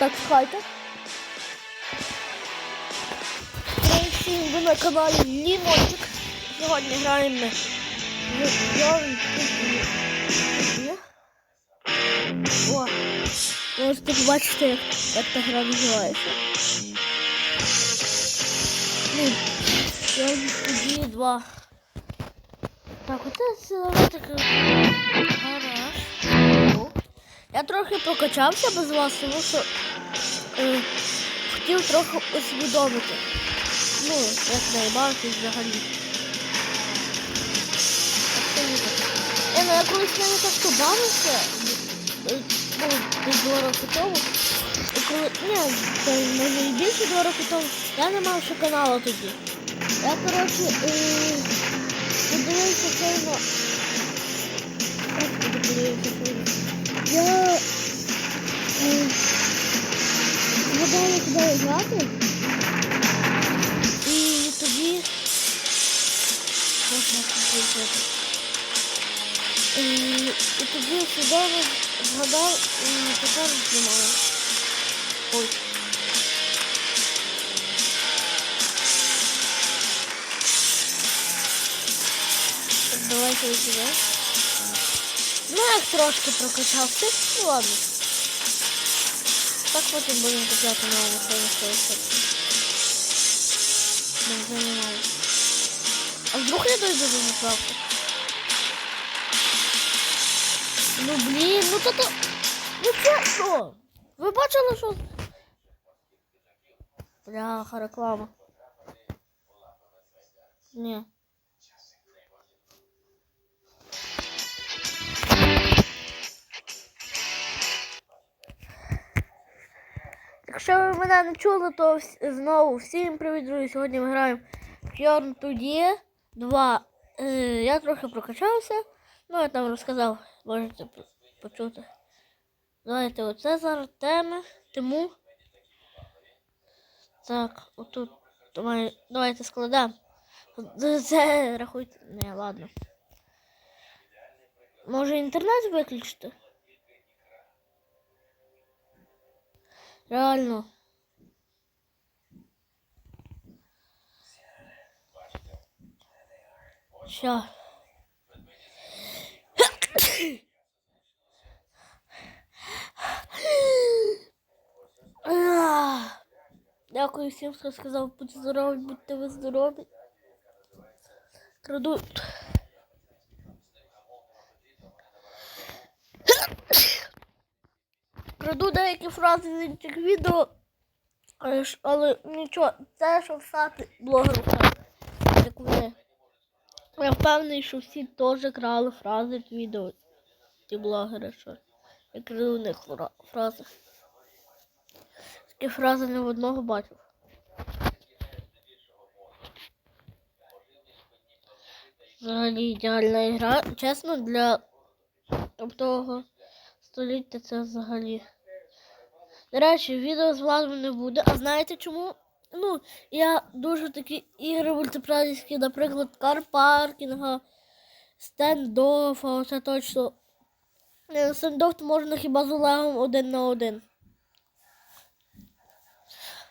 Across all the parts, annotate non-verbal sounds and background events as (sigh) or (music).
Так, чекайте. Всім ви на каналі Лімончик. Сьогодні граємо О, можете побачити, як, та гра називається. Йон тоді два. Так, оце силовий гараж. Ну, Я трохи прокачався без вас, тому що хотів трохи усвідомити. Ну, як наїбався взагалі. Е, ну я колись навіть так побавився. е, Ну, десь два роки тому. Коли, ні, це може і більше два роки тому, я не мав ще каналу тоді. Я, коротше, е, подивився на... Господи, подивився цей. Я е, згадала куди грати. І тоді можна включити. І, і тоді судово згадав і тепер знімаю. Ой. Давайте сюди. Ну, як трошки прокачався, ладно. Так потім будемо купляти нову ось Не. А вдруг я дойду до заправки? Ну блін, ну то то... Ну це що? Ви бачили, що... Бляха, реклама. Ні. Якщо ви мене не чули, то знову всім привіт, друзі. Сьогодні ми граємо в Yarn 2 2. Е, я трохи прокачався. Ну, я там розказав, можете почути. Давайте оце зараз теми. Тиму. Так, отут. Давай, давайте складемо. Це рахуйте. Не, ладно. Може інтернет виключити? Реально. Ах. (coughs) Дякую всім, хто сказав, будьте здорові, будьте ви здорові. Краду. Краду деякі фрази з інших відео, але, нічого, це що всати блогеру. Як вони. Я впевнений, що всі теж крали фрази в відео. Ті блогери, що я краду у них фра- фрази. Такі фрази не в одного бачив. Взагалі ідеальна гра. Чесно, для того століття це взагалі. До речі, відео з вами не буде. А знаєте чому? Ну, я дуже такі ігри мультиплеєрські, наприклад, карпаркінга, стендофа, оце точно. Стендоф можна хіба з Олегом один на один.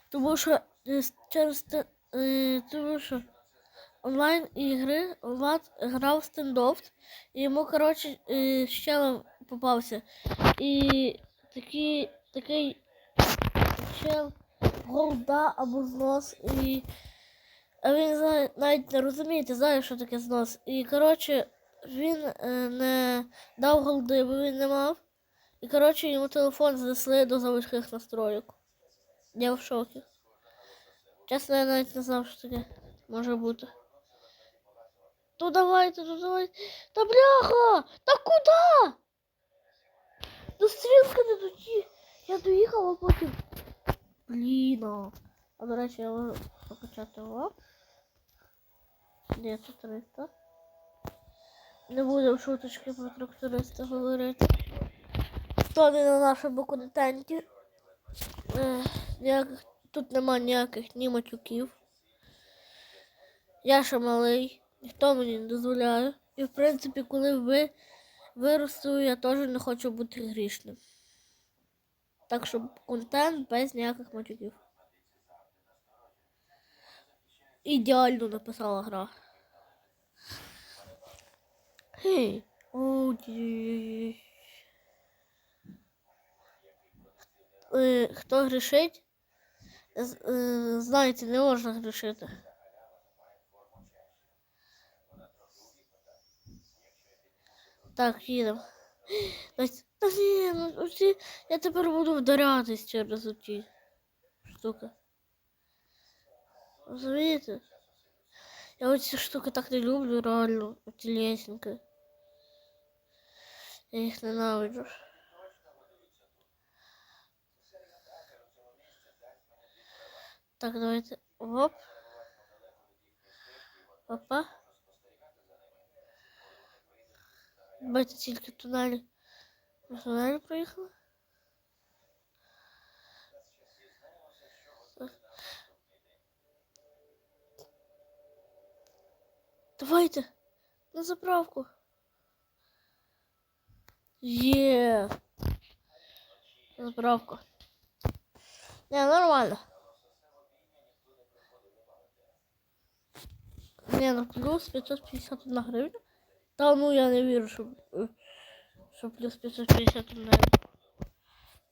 Тому що е, через е, тому що онлайн ігри Влад грав стендофт, і йому, коротше, е, ще попався. І такий, такий чел голда або знос. І... А він навіть не розумієте, знає, що таке знос. І коротше, він е, не дав голди, бо він не мав. І коротше йому телефон знесли до заводських настроїк. Я в шокі. Чесно, я навіть не знав, що таке може бути. То давайте, то давайте. Та бляха! Та куди? До стрілки не доті. Я доїхала потім. Блін. а. До речі, я можу покачати його. Де тут 300? Не будемо шуточки про тракториста говорити. То не на нашому контенті. Е, ніяких, тут нема ніяких ні матюків. Я ще малий, ніхто мені не дозволяє. І в принципі, коли ви виросту, я теж не хочу бути грішним. Так що контент без ніяких матюків. Ідеально написала гра. Е, Хто грішить? е, Знаєте, не можна грішити. Так, їдемо. Та, та ні, ну оці, я тепер буду вдарятись через оці штуки. Розумієте? Я оці штуки так не люблю, реально, оці лесенки. Я їх ненавиджу. Так, давайте. Оп. Опа. Бачите, тільки тунелі. Ми тунелі проїхали. Давайте на заправку. Є. На заправку. Не, нормально. Не, ну плюс 551 гривня. Та ну я не вірю, що, е, що плюс 551 гривня.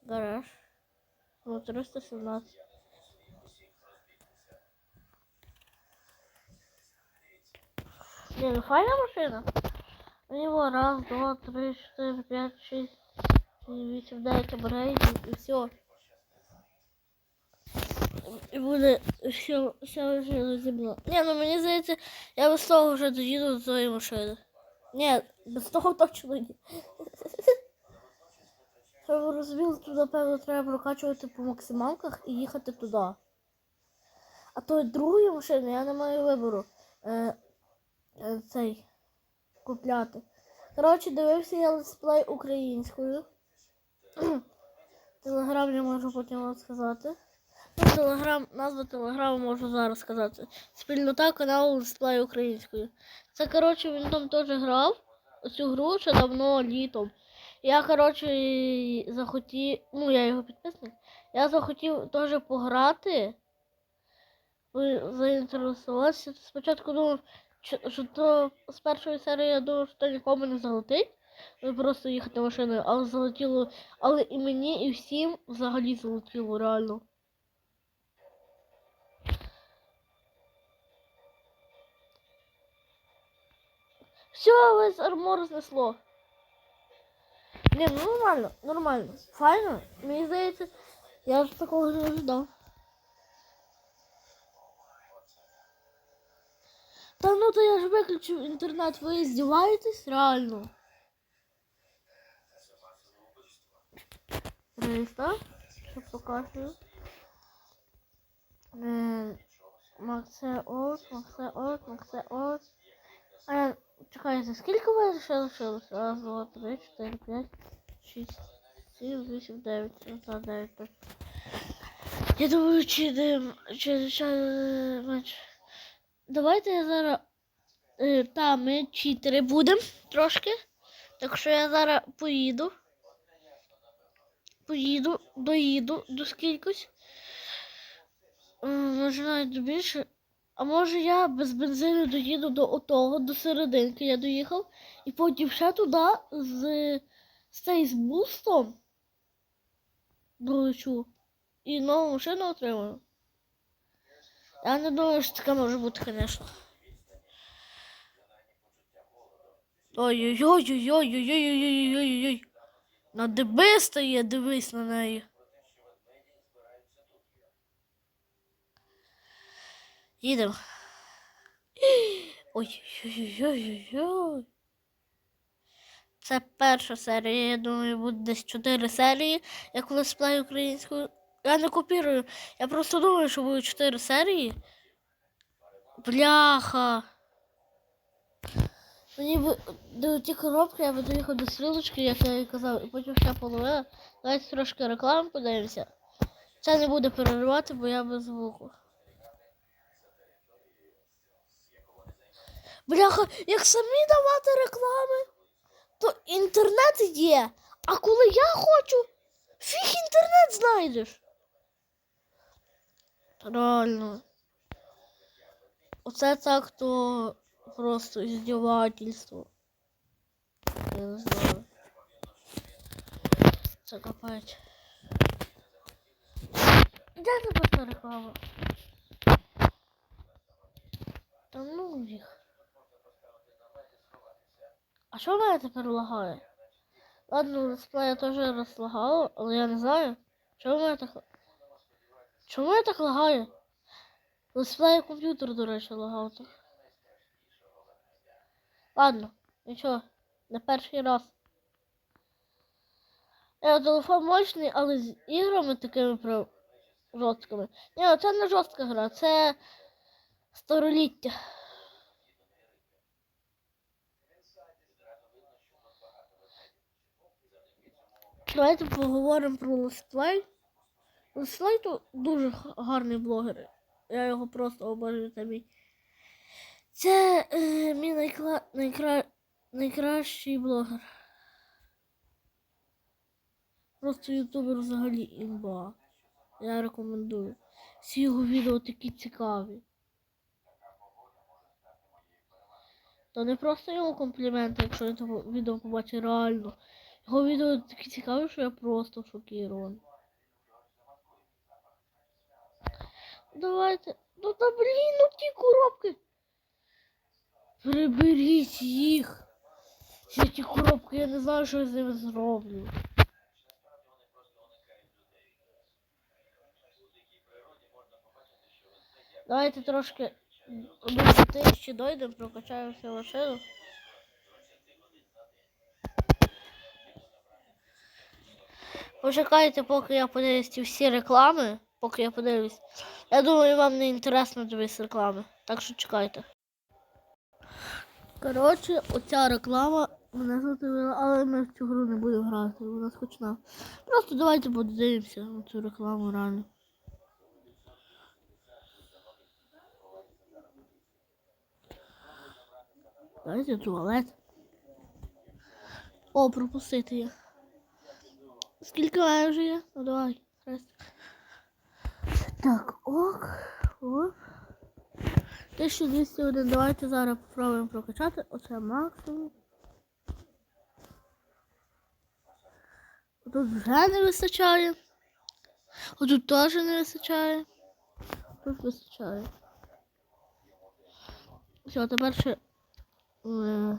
Гараж. Ну, 317. Не, ну файна машина. У него раз, два, три, четыре, пять, шесть, семь, вісім, дев'ять апгрейдів і все. І буде все, все вже розібрано. Ні, ну мені здається, я без того вже доїду до своєї машини. Ні, без того точно ні. (laughs) Розуміли, тут, напевно, треба прокачувати по максималках і їхати туди. А то другої машини я не маю вибору. Е, е, цей купляти. Коротше, дивився я летсплей українською. (clears throat) Телеграм я можу потім вам сказати. Телеграм, назва телеграму можу зараз сказати. Спільнота каналу летсплей українською. Це, коротше, він там теж грав цю гру ще давно літом. Я, коротше, захотів, ну я його підписник. Я захотів теж пограти. Ви заінтересувалися. Спочатку думав, що, то з першої серії я думав, що то нікому не залетить. Ви просто їхати машиною, але залетіло. Але і мені, і всім взагалі залетіло реально. Все, весь армор знесло. Не, ну нормально, нормально. Файно. Мені здається, я ж такого не ожидав. Та ну то я ж виключив інтернет, ви здіваєтесь реально. Реєстр, що покажу. Е, Максе от, Максе от, Максе от. Чекайте, скільки у ще лишилося? Раз, два, три, чотири, п'ять, шість, сім, вісім, дев'ять, за дев'ять. Я думаю, чи не, чи, чи менше. Давайте я зараз. Е, та, ми чотири будемо трошки. Так що я зараз поїду. Поїду, доїду до скількось. Може навіть більше. А може я без бензину доїду до отого, до серединки я доїхав. І потім ще туди з, з цей з бустом долечу. І нову машину отримаю. Я не думаю, що таке може бути, звісно. Ой-ой-ой-ой-ой-ой-ой-ой-ой-ой-ой. На ДБ стає, дивись на неї. Їдемо. Ой-ой-ой-ой-ой. Це перша серія, я думаю, буде десь 4 серії, як летсплей українською. Я не копірую. Я просто думаю, що буде 4 серії. Бляха. Мені би до ті коробки я би доїхав до стрілочки, як я і казав, і потім ще половина. Давайте трошки реклами подивимося. Це не буде переривати, бо я без звуку. Бляха, як самі давати реклами, то інтернет є. А коли я хочу Фіг інтернет знайдеш. Реально. Оце так то просто іздівательство. Я не знаю. Це капець. Де та реклама? Та ну їх. А що в мене тепер лагає? Ладно, дисплея теж розлагало, але я не знаю. Чому мене так. Чому я так лагає? Дисплей комп'ютер, до речі, лагав так. Ладно, нічого, не перший раз. Е, телефон мощний, але з іграми такими прям жорсткими. Ні, це не жорстка гра, це староліття. Давайте поговоримо про летсплей. Летсплей то дуже гарний блогер. Я його просто обожнюю та мій. Це е, мій найкла... найкра... найкращий блогер. Просто ютубер взагалі імба. Я рекомендую. Всі його відео такі цікаві. То не просто йому компліменти, якщо того відео побачу реально. Його відео такі цікаві, що я просто шокірований. Давайте. Ну та блін, ну ті коробки. Приберіть їх. Ці ті коробки, я не знаю, що я з ними зроблю. Давайте трошки до тисячі дойдемо, прокачаємо всю машину. Почекайте, поки я подивлюсь ці всі реклами, поки я подивлюсь. Я думаю, вам не інтересно дивитися реклами. Так що чекайте. Коротше, оця реклама мене задивила, але ми в цю гру не будемо грати, вона скучна. Просто давайте подивимося на цю рекламу реально. Давайте туалет. О, пропустити є. Скільки вже є? Ну давай. хрест. Так, ок. Оп. 1201. Давайте зараз попробуємо прокачати. Оце максимум. Тут вже не вистачає. Отут теж не вистачає. Тут вистачає. Все, тепер ще, е,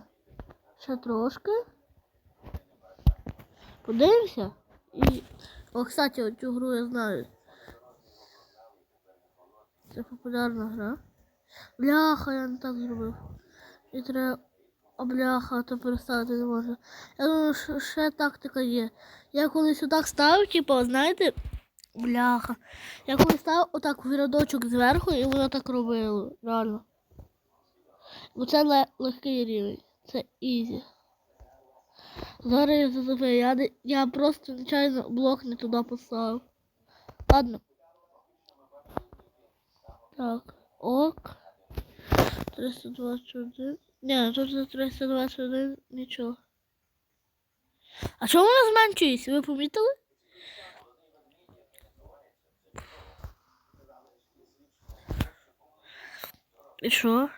ще трошки. Подивимося. І. О, кстати, оцю гру я знаю. Це популярна гра. Бляха, я не так зробив. І треба. А бляха, то переставити не можна. Я думаю, що ще тактика є. Я колись отак ставив, типу, знаєте, бляха. Я колись ставив отак в рядочок зверху і воно так робило. Реально. Бо це легкий рівень. Це ізі. Зараз я зазове. Я, я просто нечайно блок не туди поставив. Ладно. Так, ок. 321. Ні, тут за 321 нічого. А чому воно зменшується? Ви помітили? І що?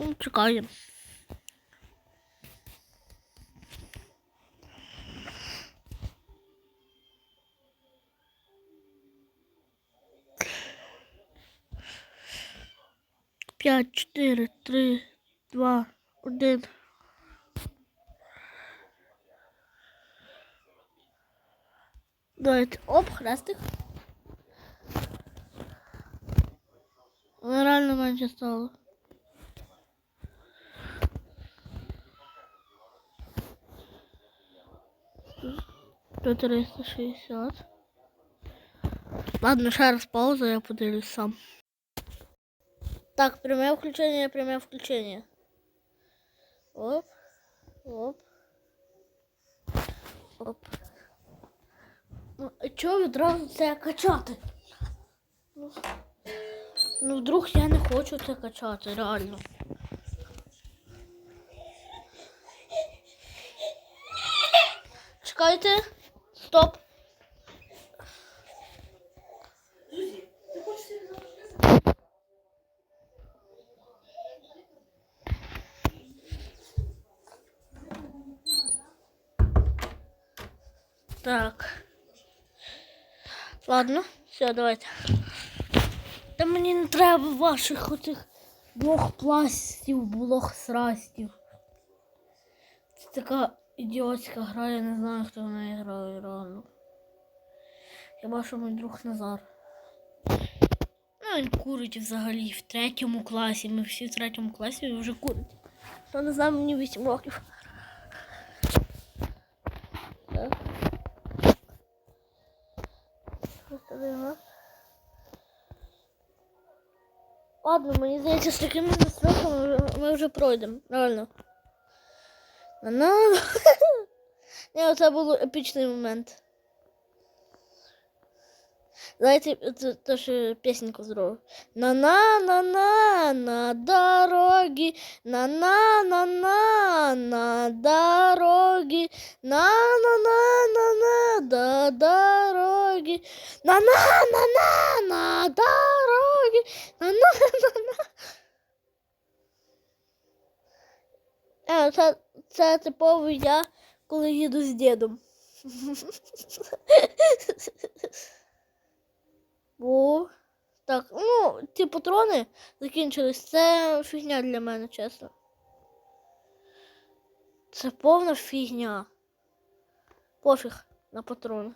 Ну. П'ять, чотири, три, два, один. Давайте. Оп, хрестик. Реально менше стало. До 360. Ладно, ще раз пауза, я подивлюсь сам. Так, прямое включение, прямое включение. Оп, оп. Оп. Ну, а чого відразу це? Ну, ну, вдруг я не хочу це качати, реально. чекайте. Стоп. Так. Ладно, все, давайте. Та мені не треба ваших отих блох пластів, блох срастів. Це така ідіотська гра, я не знаю, хто в неї грає реально. Хіба що мій друг Назар. Ну, він курить взагалі в третьому класі. Ми всі в третьому класі він вже курить. Не знає, мені 8 років. Ладно, мені здається, з такими настройками ми вже пройдемо. Реально. На-на. Ні, це був епічний момент. Давайте теж песенку зробимо. На-на-на-на на дороге, на-на-на-на на дороге, на-на-на-на-на до дороги, на-на-на-на на дороге, на-на-на-на. Е, це, це типовий я, коли їду з дідом. (laughs) Бо так, ну, ті патрони закінчились. Це фігня для мене, чесно. Це повна фігня. Пофіг на патрони.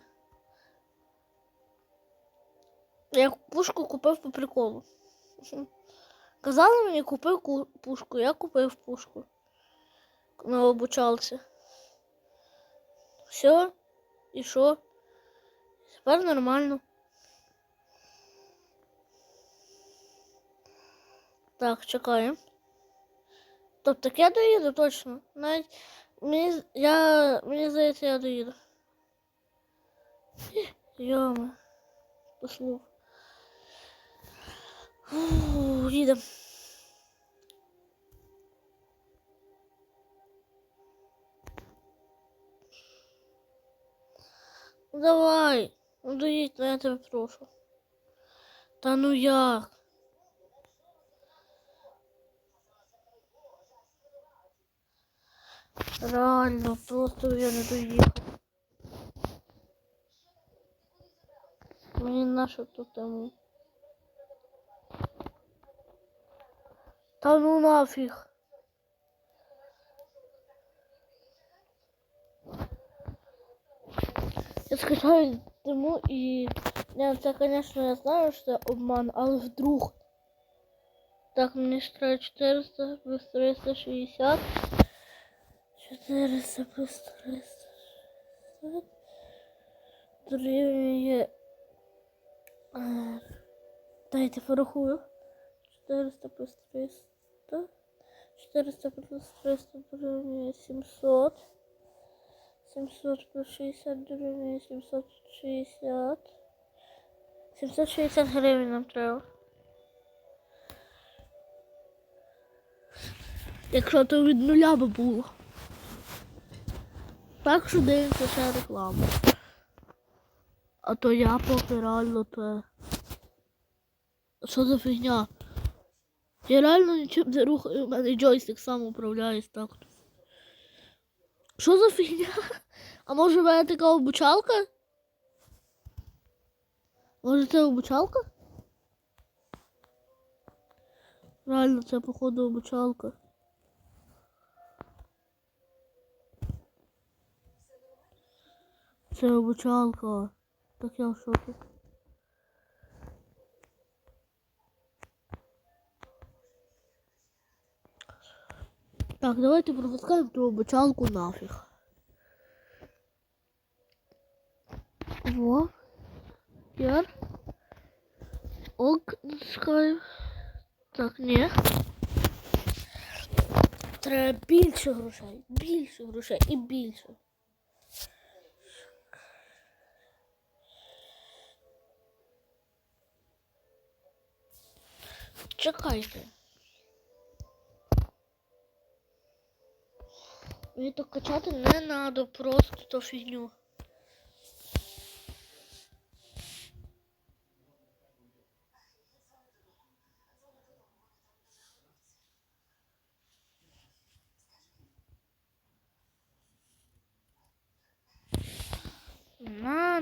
Я пушку купив по приколу. (laughs) Казали мені, купив пушку, я купив пушку. На обучалці. Все. І що? Тепер нормально. Так, чекаємо. Тобто я доїду точно. Навіть мені, я, мені здається, я доїду. Йома. Послух. Їдемо. Ну давай. Ну доїдь, ну я тебе прошу. Та ну як? Реально, просто я не доїхав. Мені наша тут тому. Та ну нафіг. скачаю тому і... Не, це, конечно, я знаю, що це обман, але вдруг. Так, мені ж треба 400 плюс 360. 400 плюс 360 дорівнює... е, Дайте порахую. 400 плюс 300. 400 плюс 300 дорівнює 700. 700 плюс 60 дорівнює 760. 760 гривень нам треба. Якщо то від нуля би було. Так що дивимося ще рекламу. А то я поки реально то. Що за фігня? Я реально нічим не рухаю, у мене джойстик сам управляється так. Що за фігня? А може в мене така обучалка? Може це обучалка? Реально, це походу обучалка. Це обучалка. Так я в шокі. Так, давайте пропускаємо ту обучалку нафіг. Во. Яр. Ок, натискаю. Так, ні. Треба більше грошей. Більше грошей і більше. Чекайте. Мені то качати не надо, просто то фігню.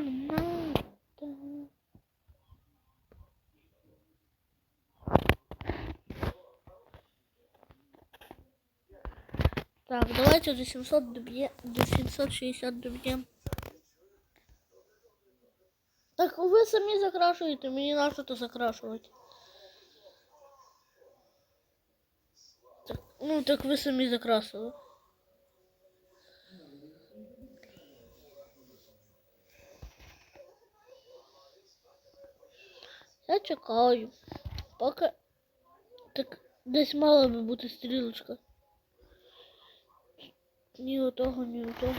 нам надо. Так, давайте до 700 добьем, до 760 добьем. Так ви самі закрашуєте, мені на що то закрашивать. Так, ну так вы сами закрашиваете. Я чекаю. Поки так десь мала би бути стрілочка. Ні у того, ні у того.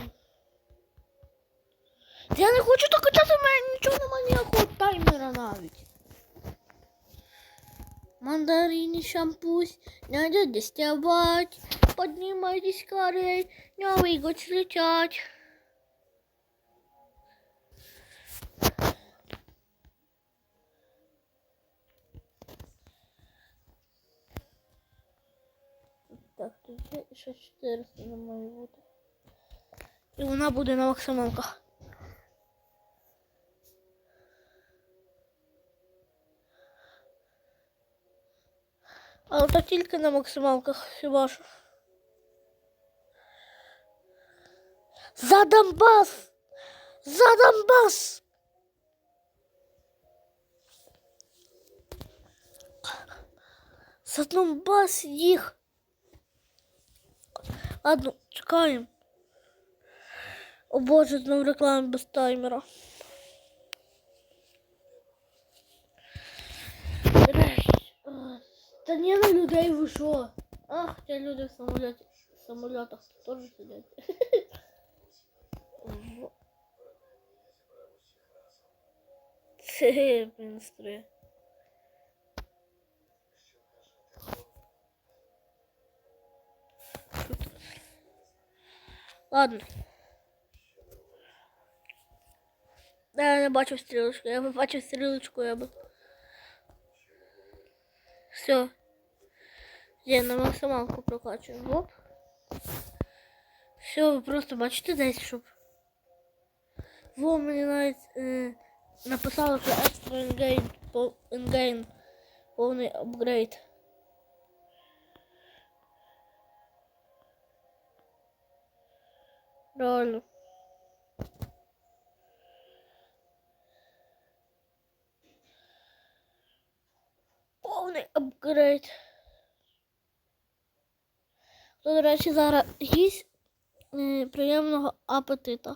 Я не хочу так качати, в мене нічого немає ніякого таймера навіть. Мандарини, шампусь, надо доставать. Поднимайтесь скорей, Новый год слетать. Так, тут ще 400 не має бути. І вона буде на максималках. Але то тільки на максималках хіба що. За Донбас! За Донбас! За Донбас їх! Ладно, чекаємо. О боже, знову реклама без таймера. Нарешті. А, Та ні на людей ви що? Ах, ті люди в самоліті. В самолітах теж сидять. Во. Це мінстри. Ладно. Да, я не бачив стрілочку. Я бачив стрілочку, я би. Все. Я на максималку прокачую. Оп. Все, ви просто бачите десь, щоб. Во мені навіть е, написало, що екстра інгейн, повний апгрейд. Реально. Повний апгрейд. То, до речі, зараз їсть е, приємного апетита.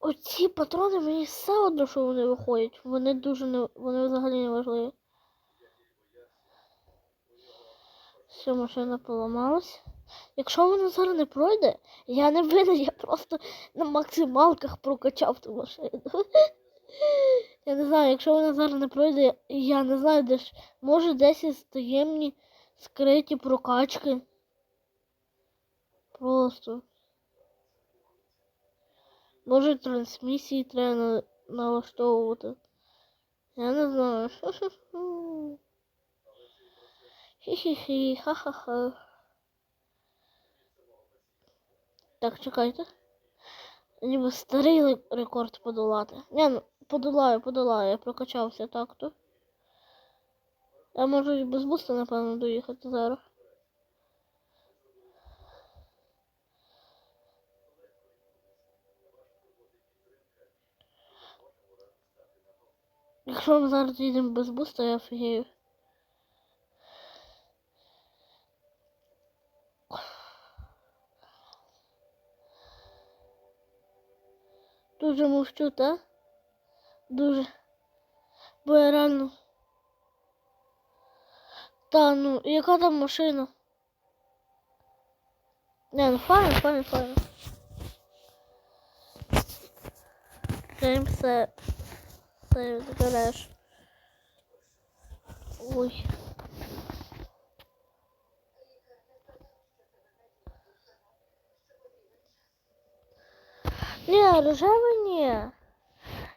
Оці патрони мені все одно, що вони виходять. Вони дуже не вони взагалі не важливі. Все, машина поламалась. Якщо вона зараз не пройде, я не винен, я просто на максималках прокачав ту машину. (laughs) Я не знаю, якщо вона зараз не пройде, я не знаю, де ж. Може десь із таємні скриті прокачки. Просто. Може трансмісії треба на- налаштовувати. Я не знаю. (laughs) Хі-хі-хі, ха-ха-ха. Так, чекайте. Ніби старий рекорд подолати. Ні, ну, подолаю, подолаю, я прокачався так то. Я можу і без буста, напевно, доїхати зараз. Якщо ми зараз їдемо без буста, я офігею. Дуже мовчу, та? Дуже. Бо я реально. Та ну, яка там машина? Не, ну файн, файн, файн. Крім все. Це збереш. Ой. Ні, рожеве ні.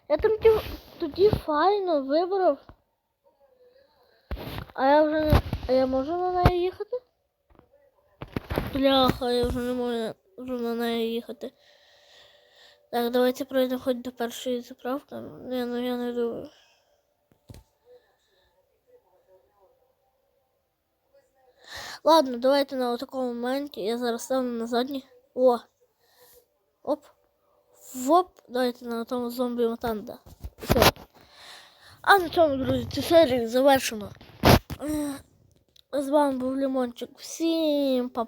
Я там ті, тоді файно вибрав. А я вже не. А я можу на неї їхати? Бляха, я вже не можу вже на неї їхати. Так, давайте пройдемо хоч до першої заправки. Ні, ну я не думаю. Ладно, давайте на такому моменті. Я зараз стану на задній. О! Оп. Воп. Давайте на тому зомбі мутанда. Все. А на цьому, друзі, цю серію завершено. З вами був Лімончик. Всім па-па.